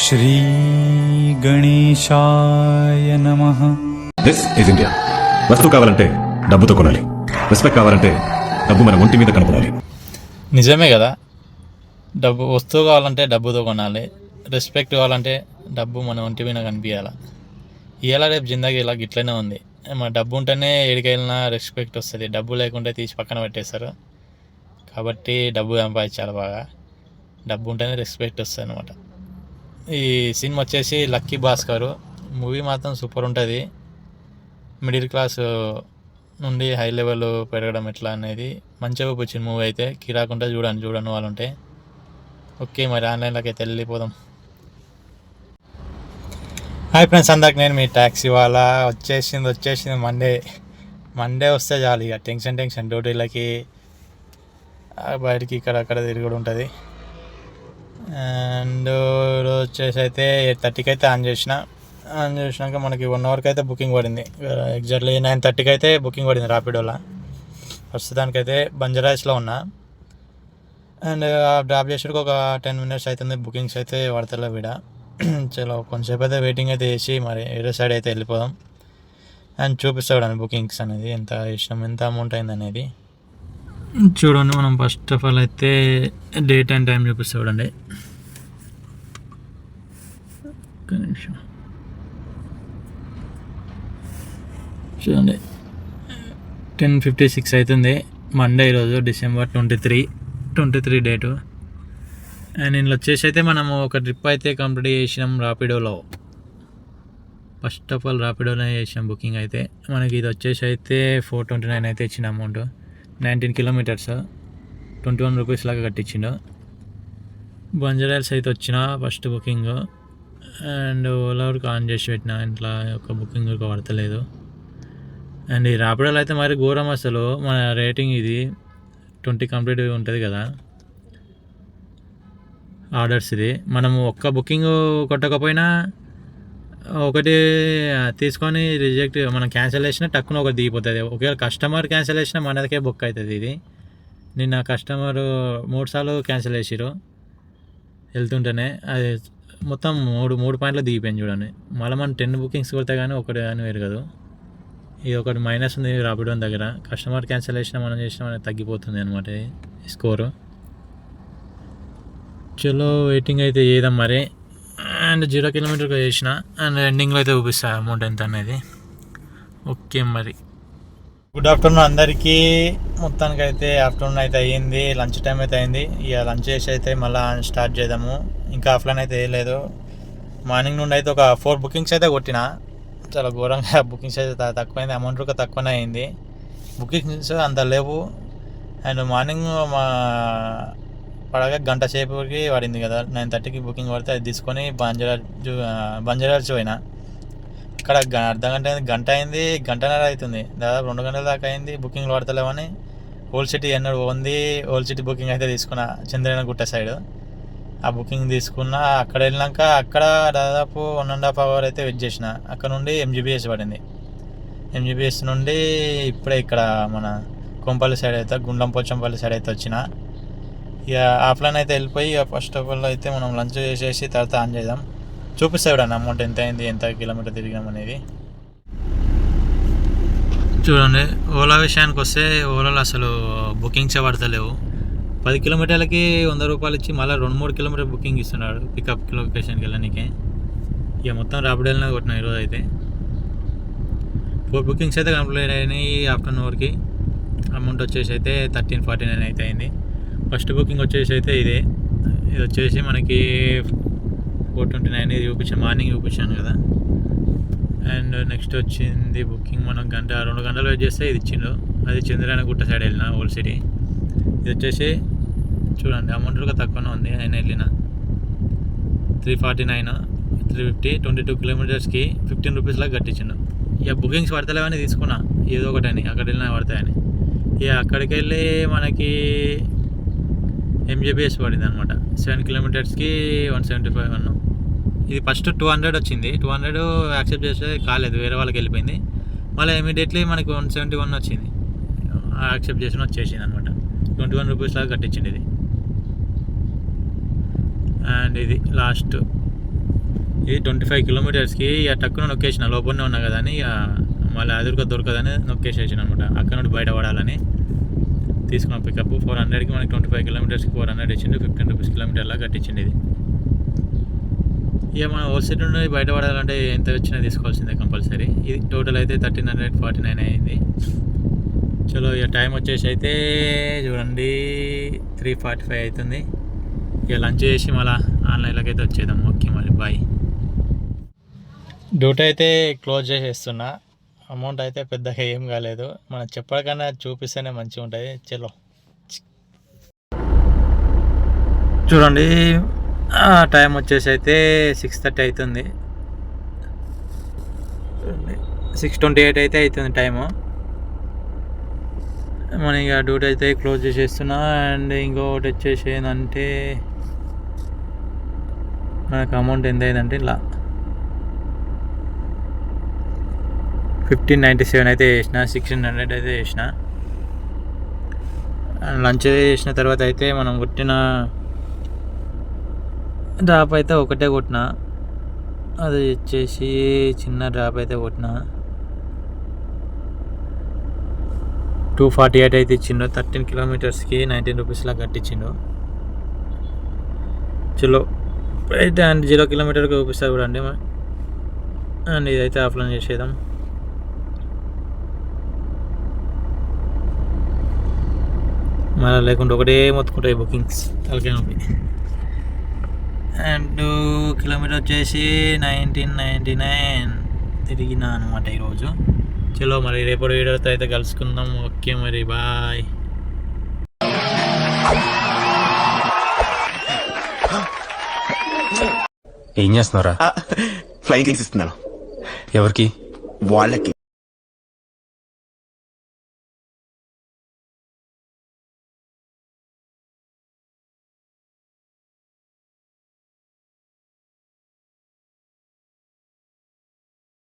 శ్రీ గణేశాయ నమ this is India వస్తువు కావాలంటే డబ్బుతో కొనాలి. రెస్పెక్ట్ కావాలంటే డబ్బు మన ఒంటి మీద కనపడాలి. నిజమే కదా? డబ్బు వస్తువు కావాలంటే డబ్బుతో కొనాలి. రెస్పెక్ట్ కావాలంటే డబ్బు మన ఒంటి మీద కనిపించాలి? ఇలా రేపు జిందాకి ఇలా గిట్లనే ఉంది. మన డబ్బు ఉంటేనే ఎడికెళ్ళినా రెస్పెక్ట్ వస్తుంది. డబ్బు లేకుంటే తీసి పక్కన పెట్టేస్తారు. కాబట్టి డబ్బు సంపాదించాలి బాగా. డబ్బు ఉంటేనే రెస్పెక్ట్ వస్తుంది అనమాట ఈ సినిమా వచ్చేసి లక్కీ భాస్కర్. మూవీ మాత్రం సూపర్ ఉంటుంది. మిడిల్ క్లాస్ నుండి హై లెవెల్ పెరగడం ఎట్లా అనేది మంచిగా వచ్చింది మూవీ అయితే. కిరాకుంటే చూడండి చూడండి వాళ్ళు ఉంటే. ఓకే మరి ఆన్లైన్లోకి అయితే వెళ్ళిపోదాం. హాయ్ ఫ్రెండ్స్ అందరికి నేను మీ ట్యాక్సీ వాళ్ళ. వచ్చేసింది వచ్చేసింది మండే మండే వస్తే చాలు ఇక. Tension tension. డ్యూటీలకి బయటికి ఇక్కడ అక్కడ తిరుగుడు ఉంటుంది. అండ్ uh, ఈరోజు వచ్చేసి అయితే ఎయిట్ థర్టీకి అయితే ఆన్ చేసిన. ఆన్ చేసినాక మనకి వన్ అవర్కి అయితే బుకింగ్ పడింది. Uh, ఎగ్జాక్ట్లీ నైన్ థర్టీకి అయితే బుకింగ్ పడింది రాపిడోలా. ప్రస్తుతానికైతే బంజరాయిస్లో ఉన్నా. అండ్ uh, డ్రాప్ చేసేటికి ఒక టెన్ మినిట్స్ అవుతుంది బుకింగ్స్ అయితే పడతలే విడ. చలో కొంతసేపు అయితే వెయిటింగ్ అయితే చేసి మరి వేరే సైడ్ అయితే వెళ్ళిపోదాం. అండ్ చూపిస్తాడు బుకింగ్స్ అనేది ఎంత ఇష్టం ఎంత అమౌంట్ అయింది అనేది చూడండి మనం ఫస్ట్ ఆఫ్ ఆల్ అయితే డేట్ అండ్ టైం చూపిస్తా చూడండి. ఒక్క నిమిషం. చూడండి. టెన్ ఫిఫ్టీ సిక్స్ అవుతుంది. మండే ఈరోజు December twenty three twenty three date and ఇందులో వచ్చేసి అయితే మనము ఒక ట్రిప్ అయితే కంప్లీట్ చేసినాం రాపిడోలో ఫస్ట్ ఆఫ్ ఆల్ రాపిడోలో చేసాం బుకింగ్ అయితే. మనకి ఇది వచ్చేసి అయితే ఫోర్ ట్వంటీ నైన్ అయితే ఇచ్చిన amount nineteen kilometres twenty one rupees లాగా కట్టించిండు. బంజారాల్స్ అయితే వచ్చిన ఫస్ట్ బుకింగ్. అండ్ ఓలా వరకు ఆన్ చేసి పెట్టిన ఇంట్లో ఒక బుకింగ్ వరకు పడతలేదు. అండ్ ఈ రాపిడోలో అయితే మరి ఘోరం అసలు. మన రేటింగ్ ఇది ట్వంటీ కంప్లీట్ ఉంటుంది కదా. ఆర్డర్స్ ఇది. మనము ఒక్క బుకింగ్ కొట్టకపోయినా ఒకటి తీసుకొని రిజెక్ట్ మనం క్యాన్సిల్ చేసినా టక్కున ఒకటి దిగిపోతుంది. ఒకవేళ కస్టమర్ క్యాన్సిల్ చేసినా మనకే బుక్ అవుతుంది ఇది. నిన్న కస్టమర్ మూడు సార్లు క్యాన్సిల్ చేసిరు వెళ్తుంటేనే అది మొత్తం మూడు మూడు పాయింట్లు దిగిపోయింది చూడండి. మళ్ళీ మనం టెన్ బుకింగ్స్ కొడితే కానీ ఒకటి కానీ పెరగదు. ఇది ఒకటి మైనస్ ఉంది రాపిడో దగ్గర. కస్టమర్ క్యాన్సిల్ చేసినా మనం చేసినా మనకి తగ్గిపోతుంది అనమాట స్కోరు చలో వెయిటింగ్ అయితే చేద్దాం మరి. అండ్ జీరో కిలోమీటర్కి చేసిన అండ్ ఎండింగ్లో అయితే చూపిస్తా అమౌంట్ ఎంత అనేది. ఓకే మరి. గుడ్ ఆఫ్టర్నూన్ అందరికీ. మొత్తానికి అయితే ఆఫ్టర్నూన్ అయితే అయ్యింది. లంచ్ టైం అయితే అయింది ఇక లంచ్ చేసి అయితే మళ్ళీ స్టార్ట్ చేద్దాము. ఇంకా ఆఫ్లైన్ అయితే వేయలేదు మార్నింగ్ నుండి అయితే ఒక ఫోర్ బుకింగ్స్ అయితే కొట్టిన. చాలా ఘోరంగా బుకింగ్స్ అయితే తక్కువైంది. అమౌంట్ కూడా తక్కువనే అయింది బుకింగ్స్ అంత లేవు. అండ్ మార్నింగ్ మా పడగా గంట సేపుకి పడింది కదా. నైన్ థర్టీకి బుకింగ్ పడితే అది తీసుకొని బంజారా జూ- పోయినా. ఇక్కడ గ- అర్ధ గంట అయింది గంట అయింది గంటన్నర అవుతుంది. దాదాపు రెండు గంటల దాకా అయింది బుకింగ్ పడతలేమని ఓల్డ్ సిటీ ఎన్నడు ఉంది ఓల్డ్ సిటీ బుకింగ్ అయితే తీసుకున్నా చంద్రన గుట్ట సైడ్. ఆ బుకింగ్ తీసుకున్న అక్కడ వెళ్ళినాక అక్కడ దాదాపు వన్ అండ్ హాఫ్ అవర్ అయితే వెయిట్ చేసిన. అక్కడ నుండి ఎంజీబీఎస్ పడింది. ఎంజీబీఎస్ నుండి ఇప్పుడే ఇక్కడ మన కొంపల్లి సైడ్ అయితే గుండం పోచంపల్లి సైడ్ అయితే వచ్చిన. ఇక ఆఫ్లైన్ అయితే వెళ్ళిపోయి ఇక ఫస్ట్ ఆఫ్ ఆల్ అయితే మనం లంచ్ చేసేసి తర్వాత ఆన్ చేద్దాం. చూపిస్తాడు అన్న అమౌంట్ ఎంత అయింది ఎంత కిలోమీటర్ తిరిగినాం అనేది. చూడండి ఓలా విషయానికి వస్తే ఓలాలో అసలు బుకింగ్స్ పడతలేవు పది కిలోమీటర్లకి వంద రూపాయలు ఇచ్చి మళ్ళీ రెండు మూడు కిలోమీటర్ బుకింగ్ ఇస్తున్నాడు పికప్ లొకేషన్కి వెళ్ళడానికి ఇక మొత్తం రాపిడ్ కొట్టిన ఈరోజు అయితే. ఫోర్ బుకింగ్స్ అయితే కంప్లీట్ అయినాయి ఆఫ్టర్నూన్ వరకు. అమౌంట్ వచ్చేసి అయితే థర్టీన్ ఫార్టీ నైన్ అయితే అయింది. ఫస్ట్ బుకింగ్ వచ్చేసి అయితే ఇదే. ఇది వచ్చేసి మనకి ఫోర్ ట్వంటీ నైన్ ఇది చూపించాను మార్నింగ్ చూపించాను కదా. అండ్ నెక్స్ట్ వచ్చింది బుకింగ్ మనం గంట రెండు గంటలు వెయిట్ చేస్తే ఇది ఇచ్చిండు. అది చంద్రాయణ గుట్ట సైడ్ వెళ్ళిన ఓల్డ్ సిటీ. ఇది వచ్చేసి చూడండి అమౌంట్ కూడా తక్కువనే ఉంది ఆయన వెళ్ళిన. Three forty nine three fifty twenty two కిలోమీటర్స్కి fifteen rupees లాగా కట్టించిండు. ఇక బుకింగ్స్ పడతలేవని తీసుకున్నా ఏదో ఒకటని అక్కడ వెళ్ళినా పడతాయని. ఇక అక్కడికి వెళ్ళి మనకి ఎంజీబీఎస్ పడింది అనమాట సెవెన్ కిలోమీటర్స్కి వన్ సెవెంటీ ఫైవ్ అన్నాం. ఇది ఫస్ట్ టూ హండ్రెడ్ వచ్చింది. టూ హండ్రెడ్ యాక్సెప్ట్ చేస్తే కాలేదు వేరే వాళ్ళకి వెళ్ళిపోయింది. మళ్ళీ ఇమీడియట్లీ మనకి వన్ సెవెంటీ వన్ వచ్చింది. యాక్సెప్ట్ చేసిన వచ్చేసింది అనమాట ట్వంటీ వన్ రూపీస్ లాగా కట్టించింది ఇది. అండ్ ఇది లాస్ట్. ఇది ట్వంటీ ఫైవ్ కిలోమీటర్స్కి ఇక టక్కున నొక్కేసిన లోపలనే ఉన్నా కదా అని ఇక మళ్ళీ అదురుగా దొరకదని నొక్కేసేసిన అనమాట అక్కడ నుండి బయట పడాలని. తీసుకున్న పికప్ ఫోర్ హండ్రెడ్కి మనకి ట్వంటీ ఫైవ్ కిలోమీటర్స్కి ఫోర్ హండ్రెడ్ ఇచ్చిండు ఫిఫ్టీన్ రూపీస్ కిలోమీటర్లా కట్టించింది ఇది. ఇక మనం హోల్సేల్ నుండి బయటపడాలంటే ఎంత వచ్చినా తీసుకోవాల్సిందే కంపల్సరీ ఇది టోటల్ అయితే థర్టీన్ హండ్రెడ్ ఫార్టీ నైన్ అయింది. చలో ఇక టైం వచ్చేసి అయితే చూడండి త్రీ ఫార్టీ ఫైవ్ అవుతుంది. ఇక లంచ్ చేసి మళ్ళీ ఆన్లైన్లోకి అయితే వచ్చేద్దాం. ఓకే మరి బాయ్ డ్యూటీ అయితే క్లోజ్ చేసేస్తున్నా. అమౌంట్ అయితే పెద్దగా ఏం కాలేదు. మనం చెప్పడాకన్నా చూపిస్తేనే మంచిగా ఉంటుంది. చలో. చూడండి. టైం వచ్చేసి అయితే సిక్స్ థర్టీ అవుతుంది. సిక్స్ ట్వంటీ ఎయిట్ అయితే అవుతుంది టైము. మన ఇక డ్యూటీ అయితే క్లోజ్ చేసేస్తున్నా. అండ్ ఇంకొకటి వచ్చేసి ఏంటంటే మనకు అమౌంట్ ఎంత అయిందంటే ఇలా ఫిఫ్టీన్ నైంటీ సెవెన్ అయితే చేసిన సిక్స్టీన్ హండ్రెడ్ అయితే చేసిన. లంచ్ చేసిన తర్వాత అయితే మనం కొట్టిన డ్రాప్ అయితే ఒకటే కొట్టిన. అది వచ్చేసి చిన్న డ్రాప్ అయితే కొట్టిన. టూ ఫార్టీ ఎయిట్ అయితే ఇచ్చిండు. థర్టీన్ కిలోమీటర్స్కి నైన్టీన్ రూపీస్లా కట్టించిండు. చలో అయితే అండ్ జీరో కిలోమీటర్కి చూపిస్తారు కూడా అండి అండ్ ఇదైతే ఆఫ్లైన్ చేసేద్దాం. మళ్ళీ లేకుంటే ఒకటే మొత్తుకుంటాయి బుకింగ్స్ తలకాయ నొప్పి. అండ్ కిలోమీటర్ వచ్చేసి నైన్టీన్ నైంటీ నైన్ తిరిగినా అనమాట ఈరోజు. చలో మరి రేపటి వీడియోతో అయితే కలుసుకుందాం. ఓకే మరి బాయ్. ఏం చేస్తున్నారా ఫ్లైయింగ్ కిక్స్ ఇస్తున్నాను. ఎవరికి? వాళ్ళకి.